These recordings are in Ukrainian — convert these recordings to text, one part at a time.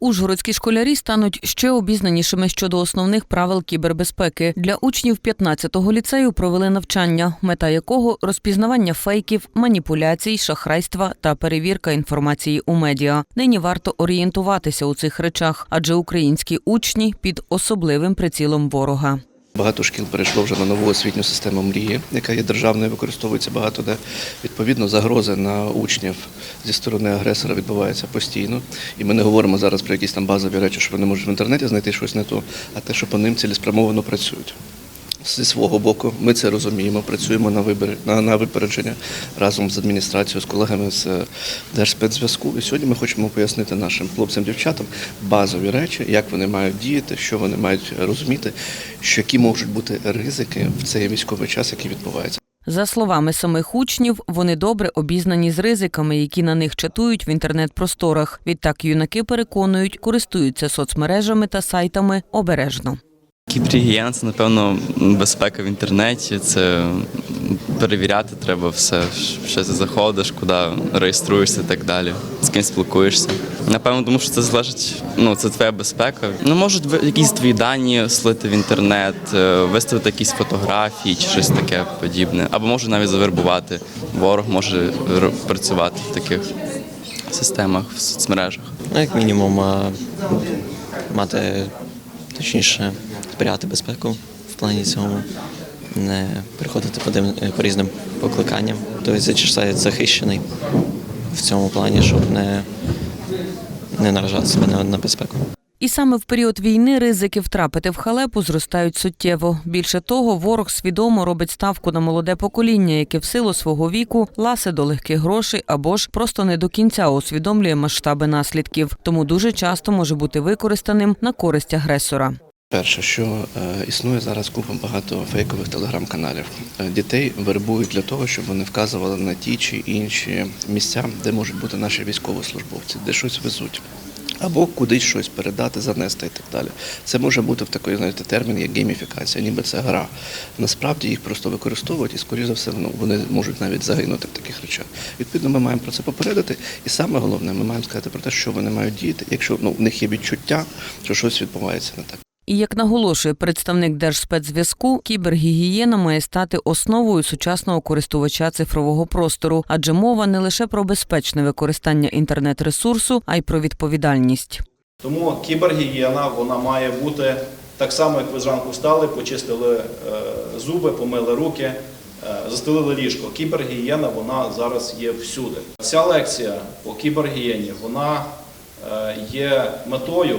Ужгородські школярі стануть ще обізнанішими щодо основних правил кібербезпеки. Для учнів 15-го ліцею провели навчання, мета якого розпізнавання фейків, маніпуляцій, шахрайства та перевірка інформації у медіа. Нині варто орієнтуватися у цих речах, адже українські учні під особливим прицілом ворога. Багато шкіл перейшло вже на нову освітню систему мрії, яка є державною, використовується багато де. Відповідно, загрози на учнів зі сторони агресора відбуваються постійно. І ми не говоримо зараз про якісь там базові речі, що вони можуть в інтернеті знайти щось не то, а те, що по ним цілеспрямовано працюють. Зі свого боку, ми це розуміємо, працюємо на вибір, на, на випередження разом з адміністрацією, з колегами з е, Держспецзв'язку. І сьогодні ми хочемо пояснити нашим хлопцям, дівчатам базові речі, як вони мають діяти, що вони мають розуміти, що які можуть бути ризики в цей військовий час, який відбувається. За словами самих учнів, вони добре обізнані з ризиками, які на них чатують в інтернет-просторах. Відтак юнаки переконують, користуються соцмережами та сайтами обережно. Кібергігієна це, напевно, безпека в інтернеті. Це перевіряти треба все, що ти заходиш, куди реєструєшся і так далі, з ким спілкуєшся. Напевно, тому що це залежить, ну це твоя безпека. Ну, можуть якісь твої дані слити в інтернет, е, виставити якісь фотографії чи щось таке подібне. Або може навіть завербувати. Ворог може працювати в таких системах, в соцмережах. Ну, як мінімум, мати точніше зберігати безпеку в плані цьому, не приходити по, дим, по різним покликанням. Тобто зачищає захищений в цьому плані, щоб не, не наражати себе на безпеку. І саме в період війни ризики втрапити в халепу зростають суттєво. Більше того, ворог свідомо робить ставку на молоде покоління, яке в силу свого віку ласе до легких грошей або ж просто не до кінця усвідомлює масштаби наслідків, тому дуже часто може бути використаним на користь агресора. Перше, що е, існує зараз купа багато фейкових телеграм-каналів. Е, Дітей вербують для того, щоб вони вказували на ті чи інші місця, де можуть бути наші військовослужбовці, де щось везуть. Або кудись щось передати, занести і так далі. Це може бути в такий знаєте, термін, як гейміфікація, ніби це гра. Насправді їх просто використовують і, скоріше за все, ну, вони можуть навіть загинути в таких речах. Відповідно, ми маємо про це попередити. І саме головне, ми маємо сказати про те, що вони мають діяти, якщо ну, в них є відчуття, що щось відбувається не так. І як наголошує представник Держспецзв'язку, кібергігієна має стати основою сучасного користувача цифрового простору, адже мова не лише про безпечне використання інтернет-ресурсу, а й про відповідальність. Тому кібергігієна вона має бути так само, як ви зранку встали, почистили е, зуби, помили руки, е, застелили ліжко. Кібергігієна вона зараз є всюди. Ця лекція по кібергігієні вона е, є метою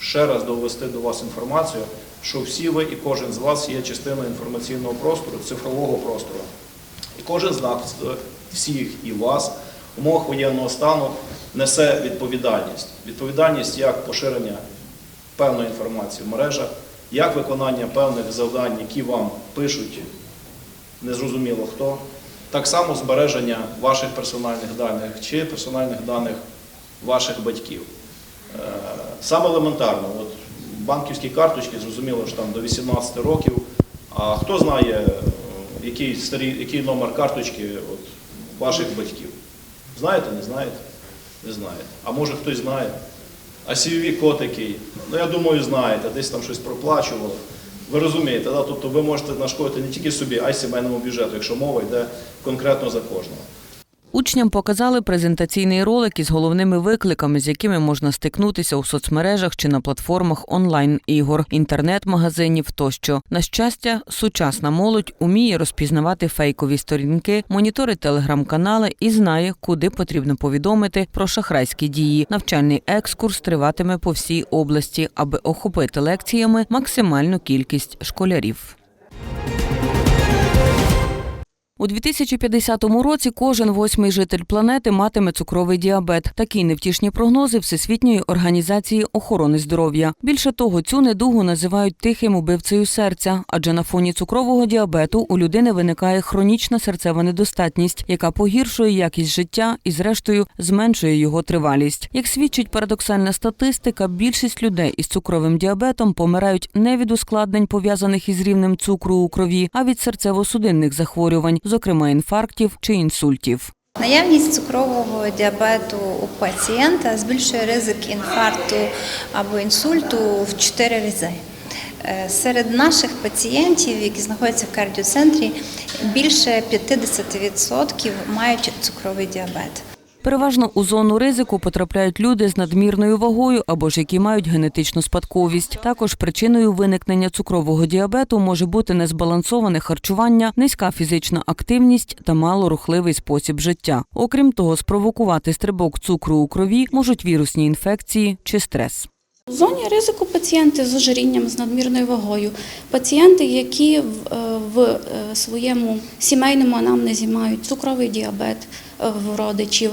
ще раз довести до вас інформацію, що всі ви і кожен з вас є частиною інформаційного простору, цифрового простору. І кожен з нас, всіх і вас, в умовах воєнного стану несе відповідальність. Відповідальність як поширення певної інформації в мережах, як виконання певних завдань, які вам пишуть незрозуміло хто, так само збереження ваших персональних даних чи персональних даних ваших батьків. Е, Саме елементарно, от банківські карточки, зрозуміло, що там до 18 років. А хто знає, який, старий, який номер карточки от, ваших батьків? Знаєте, не знаєте? Не знаєте. А може хтось знає? А cvv код який? Ну я думаю, знаєте, десь там щось проплачувало. Ви розумієте, да? тобто ви можете нашкодити не тільки собі, а й сімейному бюджету, якщо мова йде конкретно за кожного. Учням показали презентаційний ролик із головними викликами, з якими можна стикнутися у соцмережах чи на платформах онлайн-ігор, інтернет-магазинів тощо. На щастя, сучасна молодь уміє розпізнавати фейкові сторінки, моніторить телеграм-канали і знає, куди потрібно повідомити про шахрайські дії. Навчальний екскурс триватиме по всій області, аби охопити лекціями максимальну кількість школярів. У 2050 році кожен восьмий житель планети матиме цукровий діабет. Такі невтішні прогнози Всесвітньої організації охорони здоров'я. Більше того, цю недугу називають тихим убивцею серця, адже на фоні цукрового діабету у людини виникає хронічна серцева недостатність, яка погіршує якість життя і, зрештою, зменшує його тривалість. Як свідчить парадоксальна статистика, більшість людей із цукровим діабетом помирають не від ускладнень, пов'язаних із рівнем цукру у крові, а від серцево-судинних захворювань, зокрема інфарктів чи інсультів. Наявність цукрового діабету у пацієнта збільшує ризик інфаркту або інсульту в 4 рази. Е, Серед наших пацієнтів, які знаходяться в кардіоцентрі, більше 50% мають цукровий діабет. Переважно у зону ризику потрапляють люди з надмірною вагою або ж які мають генетичну спадковість. Також причиною виникнення цукрового діабету може бути незбалансоване харчування, низька фізична активність та малорухливий спосіб життя. Окрім того, спровокувати стрибок цукру у крові можуть вірусні інфекції чи стрес. У зоні ризику пацієнти з ожирінням, з надмірною вагою, пацієнти, які в, е, в е, своєму сімейному анамнезі мають цукровий діабет е, в родичів.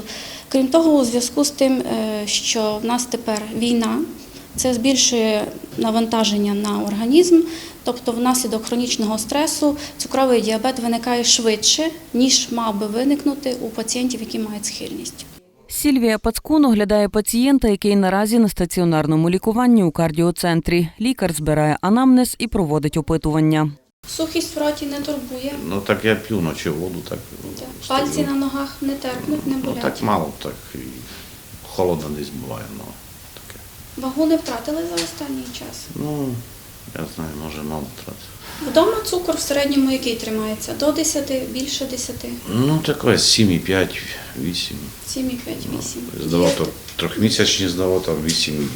Крім того, у зв'язку з тим, що в нас тепер війна, це збільшує навантаження на організм, тобто внаслідок хронічного стресу цукровий діабет виникає швидше, ніж мав би виникнути у пацієнтів, які мають схильність. Сільвія Пацкун оглядає пацієнта, який наразі на стаціонарному лікуванні у кардіоцентрі. Лікар збирає анамнез і проводить опитування. Сухість в роті не турбує. Ну так я п'ю ночі воду, так. Пальці на ногах не терпнуть, не Ну так мало, так і холодно десь буває, ну таке. Вагу не втратили за останній час. Ну, я знаю, може мало трати. Вдома цукор в середньому який тримається? До 10, більше 10, Ну, таке 7,5, 8. 7,5, 8. Здавав то трьохмісячні здавав, там 8,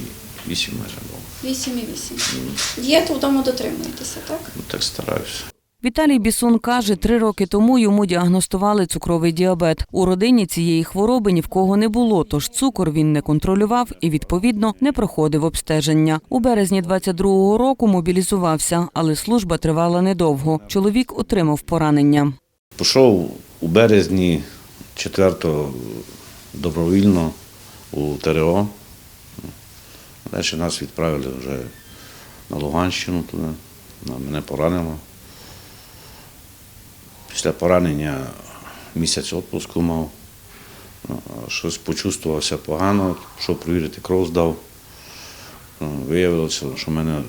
8 майже було. 8,8. Дієту вдома дотримуєтеся, так? Ну так стараюся. Віталій Бісун каже, три роки тому йому діагностували цукровий діабет. У родині цієї хвороби ні в кого не було, тож цукор він не контролював і, відповідно, не проходив обстеження. У березні 22-го року мобілізувався, але служба тривала недовго. Чоловік отримав поранення. Пішов у березні 4-го добровільно у ТРО. Далі нас відправили вже на Луганщину туди. Мене поранило. Після поранення місяць відпуску мав. Ну, Щось почувствувався погано, пішов провірити кров здав. Ну, Виявилося, що в мене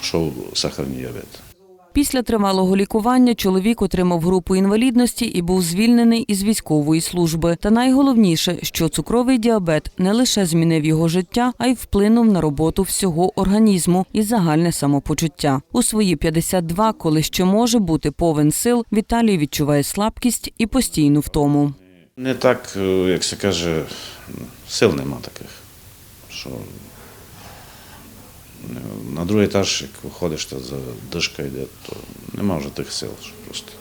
пішов сахарний діабет. Після тривалого лікування чоловік отримав групу інвалідності і був звільнений із військової служби. Та найголовніше, що цукровий діабет не лише змінив його життя, а й вплинув на роботу всього організму і загальне самопочуття. У свої 52, коли ще може бути повен сил, Віталій відчуває слабкість і постійну втому. Не так, е, як се каже, сил нема таких. Що на другий етаж, як виходиш, то за дишка йде, то нема вже тих сил, що просто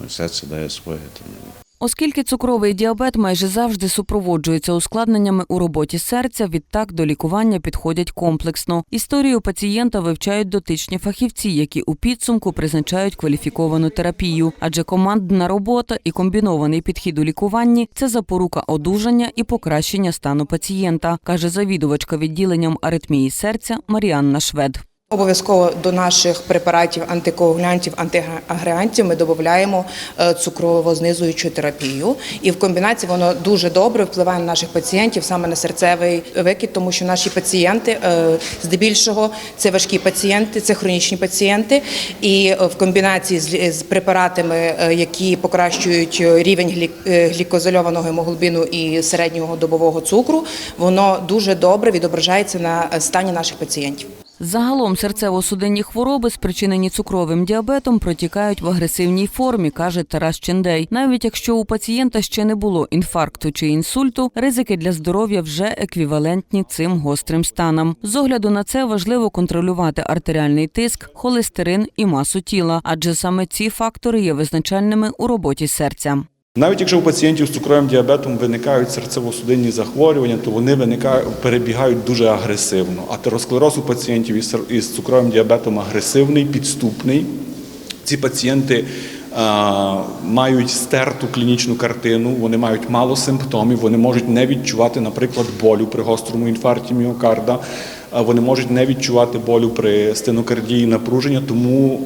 ну, серце дає своє. То, ну, Оскільки цукровий діабет майже завжди супроводжується ускладненнями у роботі серця, відтак до лікування підходять комплексно. Історію пацієнта вивчають дотичні фахівці, які у підсумку призначають кваліфіковану терапію. Адже командна робота і комбінований підхід у лікуванні це запорука одужання і покращення стану пацієнта, каже завідувачка відділенням аритмії серця Маріанна Швед. Обов'язково до наших препаратів антикоагулянтів, антиагреантів ми додаємо е, цукрово-знизуючу терапію. І в комбінації воно дуже добре впливає на наших пацієнтів саме на серцевий викид, тому що наші пацієнти е, здебільшого це важкі пацієнти, це хронічні пацієнти. І е, в комбінації з, препаратами, які покращують рівень глі- глікозольованого гемоглобіну і середнього добового цукру, воно дуже добре відображається на стані наших пацієнтів. Загалом серцево-судинні хвороби, спричинені цукровим діабетом, протікають в агресивній формі, каже Тарас Чендей. Навіть якщо у пацієнта ще не було інфаркту чи інсульту, ризики для здоров'я вже еквівалентні цим гострим станам. З огляду на це важливо контролювати артеріальний тиск, холестерин і масу тіла, адже саме ці фактори є визначальними у роботі серця. Навіть якщо у пацієнтів з цукровим діабетом виникають серцево-судинні захворювання, то вони виникають, перебігають дуже агресивно. Атеросклероз у пацієнтів із цукровим діабетом агресивний, підступний. Ці пацієнти е, мають стерту клінічну картину, вони мають мало симптомів, вони можуть не відчувати, наприклад, болю при гострому інфаркті міокарда, вони можуть не відчувати болю при стенокардії напруження, тому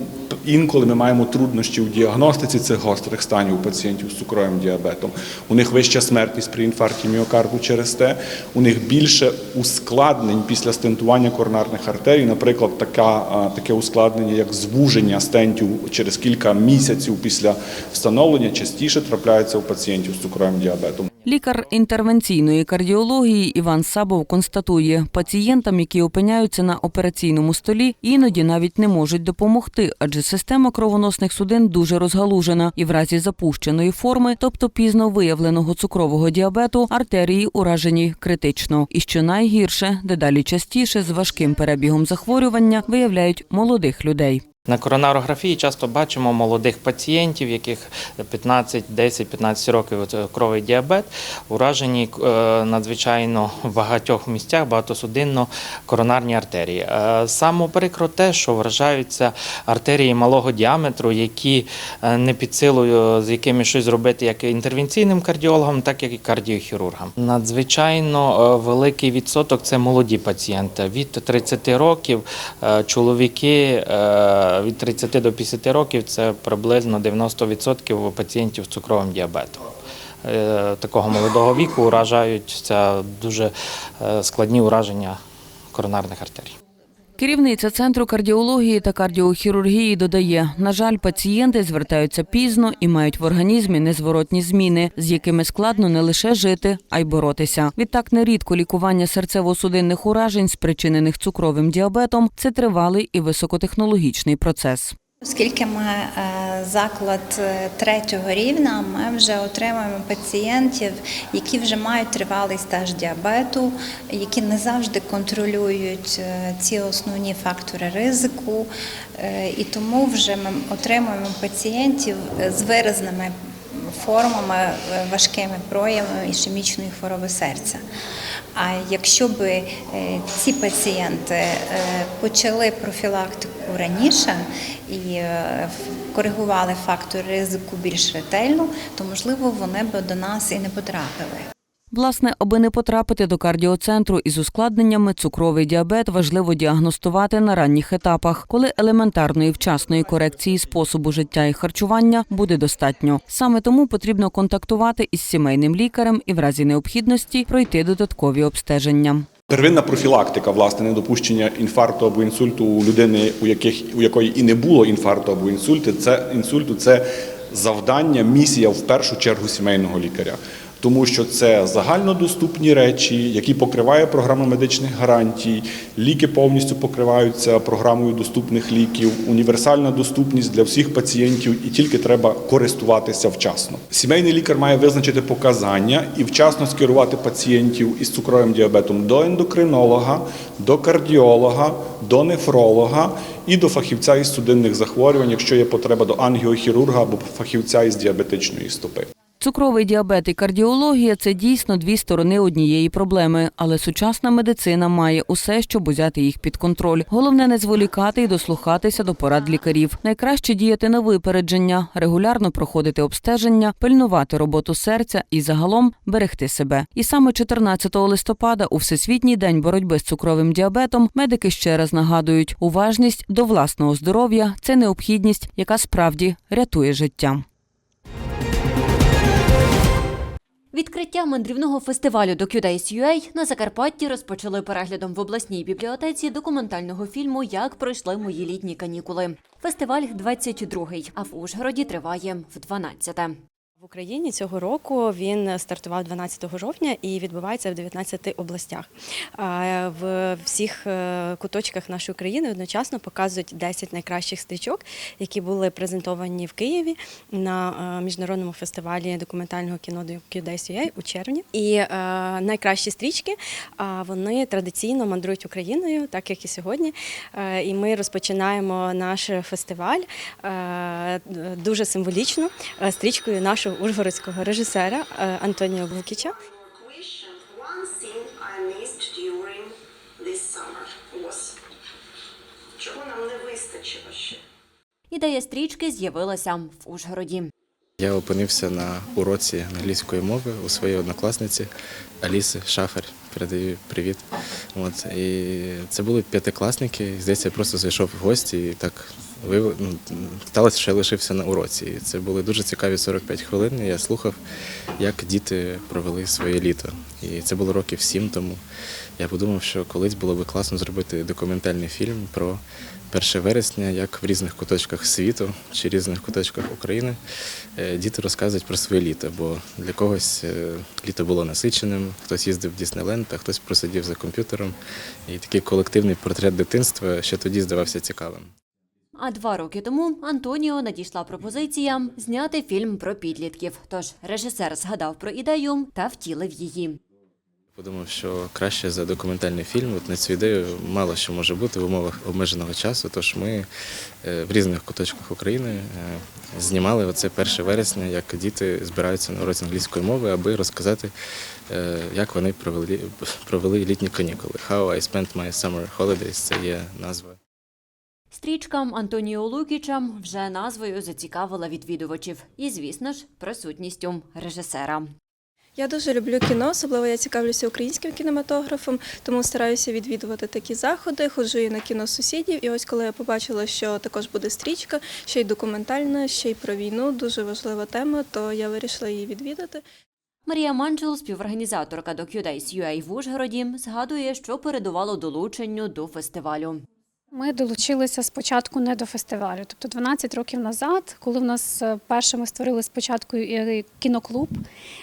інколи ми маємо труднощі у діагностиці цих гострих станів у пацієнтів з цукровим діабетом. У них вища смертність при інфаркті міокарду через те, у них більше ускладнень після стентування коронарних артерій, наприклад, така, таке ускладнення, як звуження стентів через кілька місяців після встановлення, частіше трапляється у пацієнтів з цукровим діабетом. Лікар інтервенційної кардіології Іван Сабов констатує, пацієнтам, які опиняються на операційному столі, іноді навіть не можуть допомогти, адже система кровоносних судин дуже розгалужена, і в разі запущеної форми, тобто пізно виявленого цукрового діабету, артерії уражені критично. І що найгірше, дедалі частіше з важким перебігом захворювання виявляють молодих людей. На коронарографії часто бачимо молодих пацієнтів, яких 15, 10, 15 років цукровий діабет, уражені е, надзвичайно в багатьох місцях багатосудинно коронарні артерії. Е, Саме прикро те, що вражаються артерії малого діаметру, які е, не під силою, з якими щось зробити як інтервенційним кардіологам, так і кардіохірургам. Надзвичайно великий відсоток це молоді пацієнти. Від 30 років чоловіки від 30 до 50 років це приблизно 90% пацієнтів з цукровим діабетом. Е, Такого молодого віку уражаються дуже е, складні ураження коронарних артерій. Керівниця центру кардіології та кардіохірургії додає: на жаль, пацієнти звертаються пізно і мають в організмі незворотні зміни, з якими складно не лише жити, а й боротися. Відтак, нерідко лікування серцево-судинних уражень, спричинених цукровим діабетом, це тривалий і високотехнологічний процес. Оскільки ми е, заклад е, третього рівня, ми вже отримуємо пацієнтів, які вже мають тривалий стаж діабету, які не завжди контролюють е, ці основні фактори ризику, і тому вже ми отримуємо пацієнтів з виразними формами, важкими проявами ішемічної хвороби серця. А якщо б е, ці пацієнти е, почали профілактику раніше і е, коригували фактори ризику більш ретельно, то можливо вони б до нас і не потрапили. Власне, аби не потрапити до кардіоцентру із ускладненнями, цукровий діабет важливо діагностувати на ранніх етапах, коли елементарної вчасної корекції способу життя і харчування буде достатньо. Саме тому потрібно контактувати із сімейним лікарем і в разі необхідності пройти додаткові обстеження. Первинна профілактика, власне, недопущення інфаркту або інсульту у людини, у яких у якої і не було інфаркту або інсульту, це інсульту, це завдання, місія в першу чергу сімейного лікаря. Тому що це загальнодоступні речі, які покриває програма медичних гарантій, ліки повністю покриваються програмою доступних ліків, універсальна доступність для всіх пацієнтів, і тільки треба користуватися вчасно. Сімейний лікар має визначити показання і вчасно скерувати пацієнтів із цукровим діабетом до ендокринолога, до кардіолога, до нефролога і до фахівця із судинних захворювань, якщо є потреба до ангіохірурга або фахівця із діабетичної стопи. Цукровий діабет і кардіологія це дійсно дві сторони однієї проблеми, але сучасна медицина має усе, щоб узяти їх під контроль. Головне не зволікати і дослухатися до порад лікарів. Найкраще діяти на випередження, регулярно проходити обстеження, пильнувати роботу серця і загалом берегти себе. І саме 14 листопада, у всесвітній день боротьби з цукровим діабетом, медики ще раз нагадують: уважність до власного здоров'я це необхідність, яка справді рятує життя. Відкриття мандрівного фестивалю DocuDays.ua на Закарпатті розпочали переглядом в обласній бібліотеці документального фільму Як пройшли мої літні канікули. Фестиваль 22-й, а в Ужгороді триває в 12-те. В Україні цього року він стартував 12 жовтня і відбувається в 19 областях. В всіх е, куточках нашої країни одночасно показують 10 найкращих стрічок, які були презентовані в Києві на е, міжнародному фестивалі документального кіно DocuDays.ua у червні. І е, найкращі стрічки вони традиційно мандрують Україною, так як і сьогодні. І ми розпочинаємо наш фестиваль дуже символічно стрічкою нашого ужгородського режисера е, Антоніо Букіча. чого нам не вистачило ще? Ідея стрічки з'явилася в Ужгороді. Я опинився на уроці англійської мови у своїй однокласниці Аліси Шафер. Передаю привіт. От, і це були п'ятикласники. Здається, я просто зайшов в гості і так вив... ну, сталося, що я лишився на уроці. І це були дуже цікаві 45 хвилин. Я слухав, як діти провели своє літо. І це було років сім тому. Я подумав, що колись було би класно зробити документальний фільм про 1 вересня, як в різних куточках світу чи різних куточках України е, діти розказують про своє літо. Бо для когось е, літо було насиченим, хтось їздив в Діснейленд, а хтось просидів за комп'ютером. І такий колективний портрет дитинства ще тоді здавався цікавим. А два роки тому Антоніо надійшла пропозиція зняти фільм про підлітків. Тож режисер згадав про ідею та втілив її. Подумав, що краще за документальний фільм. От на цю ідею мало що може бути в умовах обмеженого часу. Тож ми е, в різних куточках України е, знімали оце 1 вересня, як діти збираються на уроці англійської мови, аби розказати, е, як вони провели, провели літні канікули. How I spent my summer holidays – це є назва. Стрічка Антоніо Лукіча вже назвою зацікавила відвідувачів і, звісно ж, присутністю режисера. Я дуже люблю кіно, особливо я цікавлюся українським кінематографом, тому стараюся відвідувати такі заходи. Ходжу і на кіно сусідів. І ось коли я побачила, що також буде стрічка, ще й документальна, ще й про війну, дуже важлива тема, то я вирішила її відвідати. Марія Манджел, співорганізаторка DocuDays UA в Ужгороді, згадує, що передувало долученню до фестивалю. Ми долучилися спочатку не до фестивалю. Тобто 12 років назад, коли в нас е, перше ми створили спочатку е, кіноклуб,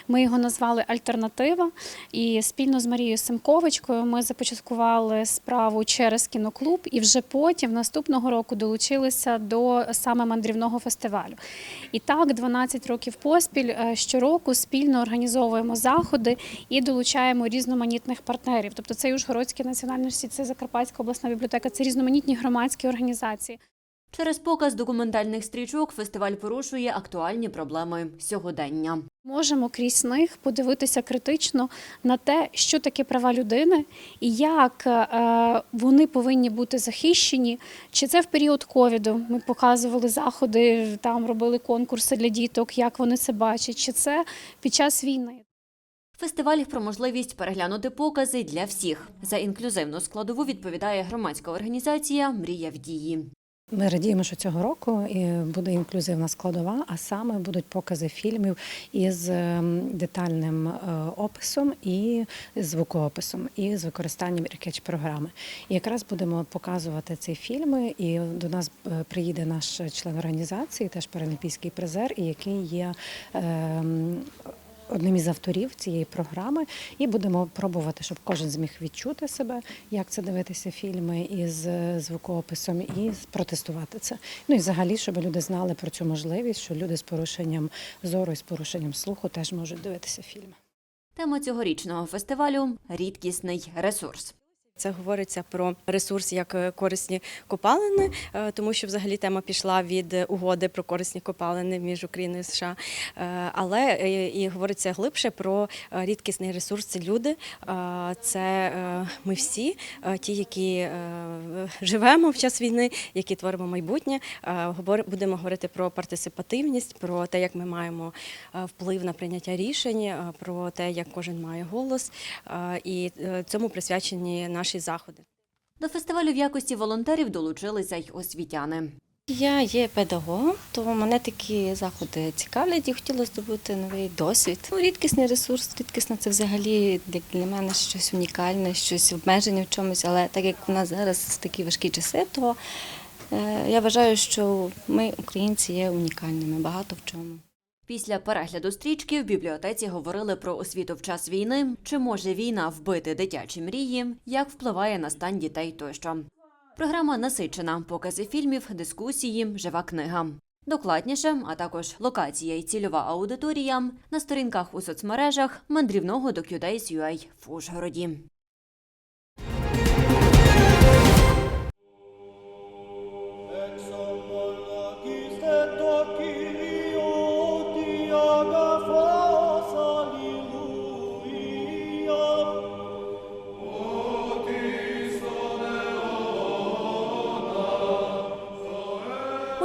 ми його назвали Альтернатива. І спільно з Марією Семковичкою ми започаткували справу через кіноклуб, і вже потім наступного року долучилися до саме мандрівного фестивалю. І так, 12 років поспіль е, щороку спільно організовуємо заходи і долучаємо різноманітних партнерів. Тобто це і Ужгородський національний університет, це Закарпатська обласна бібліотека, це різноманітні громадські організації. Через показ документальних стрічок фестиваль порушує актуальні проблеми сьогодення. Можемо крізь них подивитися критично на те, що таке права людини і як е, вони повинні бути захищені. Чи це в період ковіду ми показували заходи, там робили конкурси для діток, як вони це бачать, чи це під час війни. Фестиваль про можливість переглянути покази для всіх. За інклюзивну складову відповідає громадська організація Мрія в дії. Ми радіємо, що цього року буде інклюзивна складова, а саме будуть покази фільмів із ем, детальним е, описом і звукоописом, і з використанням рекеч-програми. І якраз будемо показувати ці фільми. І до нас е, приїде наш член організації, теж паралімпійський призер, і який є. Одним із авторів цієї програми, і будемо пробувати, щоб кожен зміг відчути себе, як це дивитися фільми із е, звукоописом, і протестувати це. Ну і взагалі, щоб люди знали про цю можливість, що люди з порушенням зору і з порушенням слуху теж можуть дивитися фільми. Тема цьогорічного фестивалю рідкісний ресурс. Це говориться про ресурс як е, корисні копалини, е, тому що взагалі тема пішла від е, угоди про корисні копалини між Україною і США. Але і говориться глибше про рідкісний ресурс. Це люди, це ми всі, ті, які живемо в час війни, які творимо майбутнє. Будемо говорити про партисипативність, про те, як ми маємо вплив на прийняття рішень, про те, як кожен має голос, і цьому присвячені наші наші заходи. До фестивалю в якості волонтерів долучилися й освітяни. Я є педагогом, то мене такі заходи цікавлять і хотіла здобути новий досвід. Ну, рідкісний ресурс, рідкісне це взагалі для, мене щось унікальне, щось обмеження в чомусь, але так як в нас зараз такі важкі часи, то е, я вважаю, що ми, українці, є унікальними багато в чому. Після перегляду стрічки в бібліотеці говорили про освіту в час війни, чи може війна вбити дитячі мрії, як впливає на стан дітей тощо. Програма насичена, покази фільмів, дискусії, жива книга. Докладніше, а також локація і цільова аудиторія на сторінках у соцмережах мандрівного DocuDays.ua в Ужгороді.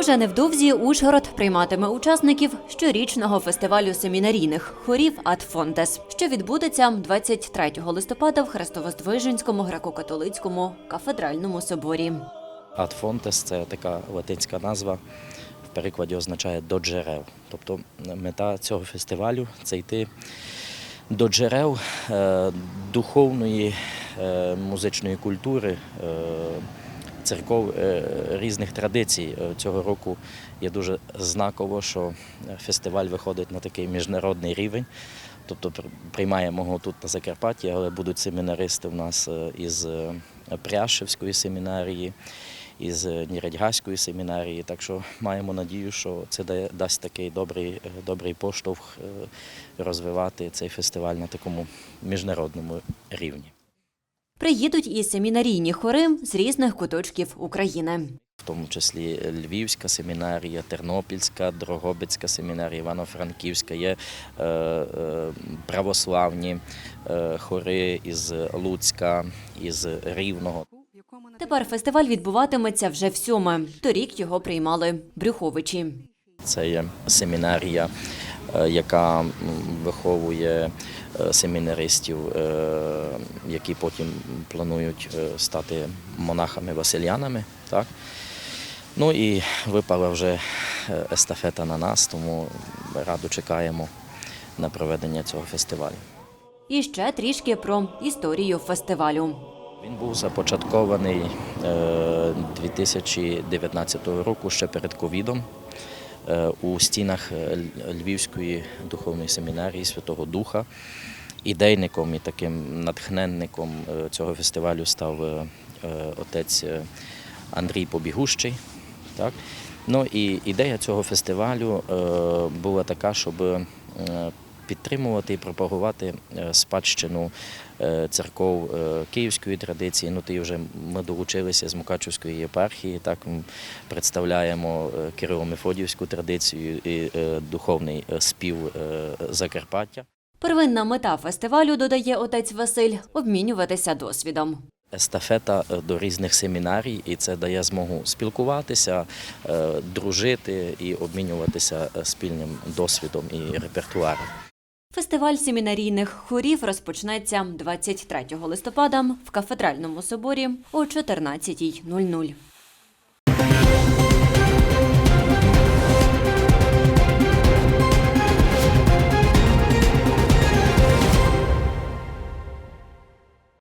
Уже невдовзі Ужгород прийматиме учасників щорічного фестивалю семінарійних хорів «Ад Фонтес», що відбудеться 23 листопада в Хрестовоздвиженському греко-католицькому кафедральному соборі. Fontes – це така латинська назва, в перекладі означає до джерел. Тобто мета цього фестивалю це йти до джерел е, духовної е, музичної культури, е, церков е, різних традицій. Е, Цього року є дуже знаково, що фестиваль виходить на такий міжнародний рівень. Тобто приймаємо його тут на Закарпатті, але будуть семінаристи в нас е, із Пряшевської семінарії, із Нірядьгаської семінарії. Так що маємо надію, що це дасть такий добрий, добрий поштовх розвивати цей фестиваль на такому міжнародному рівні. Приїдуть і семінарійні хори з різних куточків України. В тому числі Львівська семінарія, Тернопільська, Дрогобицька семінарія, Івано-Франківська, є е, е, православні е, хори із Луцька, із Рівного. Тепер фестиваль відбуватиметься вже в сьоме. Торік його приймали Брюховичі. Це є семінарія, е, яка виховує семінаристів, е, які потім планують е, стати монахами-василянами. Так? Ну і випала вже е, естафета на нас, тому радо чекаємо на проведення цього фестивалю. І ще трішки про історію фестивалю. Він був започаткований е, 2019 року ще перед ковідом е, у стінах е, Львівської духовної семінарії Святого Духа. Ідейником і таким натхненником е, цього фестивалю став е, е, отець е, Андрій Побігущий. Так? Ну і ідея цього фестивалю е, була така, щоб е, підтримувати і пропагувати е, спадщину е, церков е, київської традиції. Ну, ти вже ми долучилися з Мукачівської єпархії, так представляємо е, Кирило-Мефодіївську традицію і духовний спів Закарпаття. Первинна мета фестивалю, додає отець Василь, обмінюватися досвідом. Естафета до різних семінарій, і це дає змогу спілкуватися, дружити і обмінюватися спільним досвідом і репертуаром. Фестиваль семінарійних хорів розпочнеться 23 листопада в кафедральному соборі о 14.00.